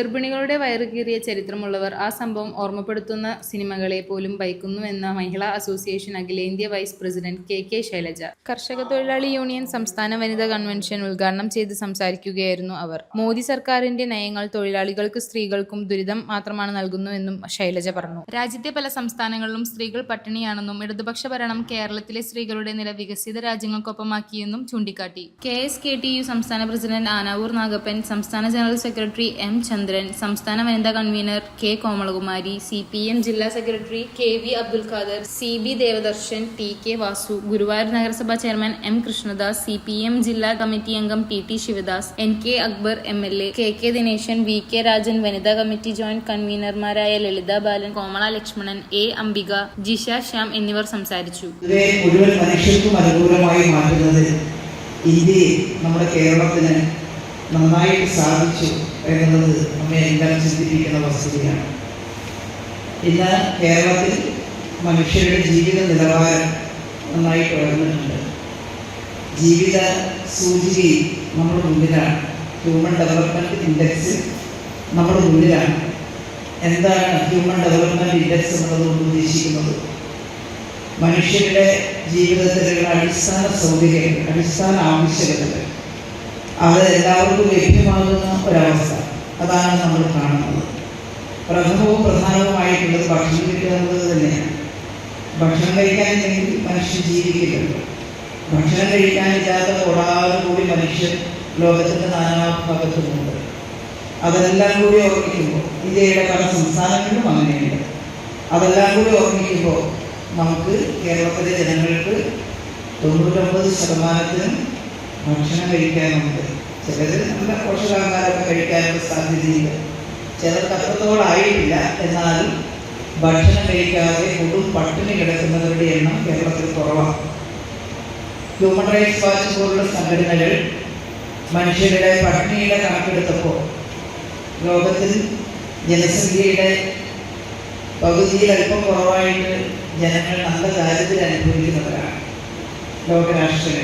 ഗർഭിണികളുടെ വയറ് കീറിയ ചരിത്രമുള്ളവർ ആ സംഭവം ഓർമ്മപ്പെടുത്തുന്ന സിനിമകളെ പോലും ഭയക്കുന്നുവെന്ന മഹിളാ അസോസിയേഷൻ അഖിലേന്ത്യാ vice president K K Shailaja. കർഷക തൊഴിലാളി യൂണിയൻ സംസ്ഥാന വനിതാ കൺവെൻഷൻ ഉദ്ഘാടനം ചെയ്ത് സംസാരിക്കുകയായിരുന്നു അവർ. മോദി സർക്കാരിന്റെ നയങ്ങൾ തൊഴിലാളികൾക്ക് സ്ത്രീകൾക്കും ദുരിതം മാത്രമാണ് നൽകുന്നുവെന്നും ശൈലജ പറഞ്ഞു. രാജ്യത്തെ പല സംസ്ഥാനങ്ങളിലും സ്ത്രീകൾ പട്ടിണിയാണെന്നും ഇടതുപക്ഷ ഭരണം കേരളത്തിലെ സ്ത്രീകളുടെ നില വികസിത രാജ്യങ്ങൾക്കൊപ്പമാക്കിയെന്നും ചൂണ്ടിക്കാട്ടി. K S K T U സംസ്ഥാന പ്രസിഡന്റ് ആനാവൂർ നാഗപ്പൻ സംസ്ഥാന ജനറൽ സെക്രട്ടറി എം ചന്ദ്രൻ സംസ്ഥാന വനിതാ convener K Komalakumari C P M ജില്ലാ secretary K V Abdul Khader C B Devadarshan T K Vasu Guruvayur നഗരസഭാ chairman M Krishnadas C P M ജില്ലാ committee അംഗം T T Sivadas N K Akbar M L A K K Dineshan V K Rajan വനിതാ committee joint കൺവീനർമാരായ ലളിത ബാലൻ Komala Lakshmanan A Ambika Jisha Shyam എന്നിവർ സംസാരിച്ചു. ഇന്ത്യയെ മുഴുവൻ മാറ്റുന്നത് ഇന്ത്യയിൽ നമ്മുടെ കേരളത്തിന് നന്നായിട്ട് സാധിച്ചു എന്നുള്ളത് നമ്മെ എല്ലാം ചിന്തിപ്പിക്കുന്ന വസ്തുതയാണ്. ഇന്ന് കേരളത്തിൽ മനുഷ്യരുടെ ജീവിത നിലവാരം നന്നായി ഉയർന്നിട്ടുണ്ട് ജീവിത സൂചികയിൽ നമ്മുടെ മുന്നിലാണ്. ഹ്യൂമൻ ഡെവലപ്മെന്റ് ഇൻഡെക്സ് നമ്മുടെ മുന്നിലാണ്. എന്താണ് ഹ്യൂമൻ ഡെവലപ്മെന്റ് ഇൻഡെക്സ് എന്നുള്ളത് ഉദ്ദേശിക്കുന്നത്? മനുഷ്യരുടെ ജീവിതത്തിലുള്ള അടിസ്ഥാന സൗകര്യങ്ങൾ അടിസ്ഥാന ആവശ്യകതകൾ അത് എല്ലാവർക്കും ലഭ്യമാകുന്ന ഒരവസ്ഥ. അതാണ് നമ്മൾ കാണുന്നത്. പ്രഥമവും പ്രധാനവുമായിട്ടുള്ളത് ഭക്ഷണം കിട്ടുക എന്നുള്ളത് തന്നെയാണ്. ഭക്ഷണം കഴിക്കാനില്ലെങ്കിൽ മനുഷ്യൻ ജീവിക്കില്ലല്ലോ ഭക്ഷണം കഴിക്കാനില്ലാത്ത കൂടാതെ കൂടി മനുഷ്യൻ ലോകത്തിന്റെ നാനാഭാഗത്തുമുണ്ട്. അതെല്ലാം കൂടി ഓർമ്മിക്കുമ്പോൾ ഇന്ത്യയുടെ പല സംസ്ഥാനങ്ങളിലും അങ്ങനെയുണ്ട്. അതെല്ലാം കൂടി ഓർമ്മിക്കുമ്പോൾ നമുക്ക് കേരളത്തിലെ ജനങ്ങൾക്ക് തൊണ്ണൂറ്റൊമ്പത് ശതമാനത്തിനും ഭക്ഷണം കഴിക്കാനുണ്ട്. ചിലർ നല്ല പോഷകാഹാരമൊക്കെ കഴിക്കാനുള്ള സാധ്യതയില്ല ചിലർക്ക് അത്രത്തോളായിട്ടില്ല എന്നാലും ഭക്ഷണം കഴിക്കാതെ കൊടും പട്ടിണി കിടക്കുന്നവരുടെ എണ്ണം കേരളത്തിൽ കുറവാണ്. ഹ്യൂമൻ റൈറ്റ്സ് വാച്ച് പോലുള്ള സംഘടനകൾ മനുഷ്യരുടെ പട്ടിണിയുടെ കണക്കെടുത്തപ്പോൾ ലോകത്തിൽ ജനസംഖ്യയുടെ പകുതിയിൽ അല്പം കുറവായിട്ട് ജനങ്ങൾ നല്ല ദാരിദ്ര്യം അനുഭവിക്കുന്നവരാണ് ലോകരാഷ്ട്രങ്ങൾ.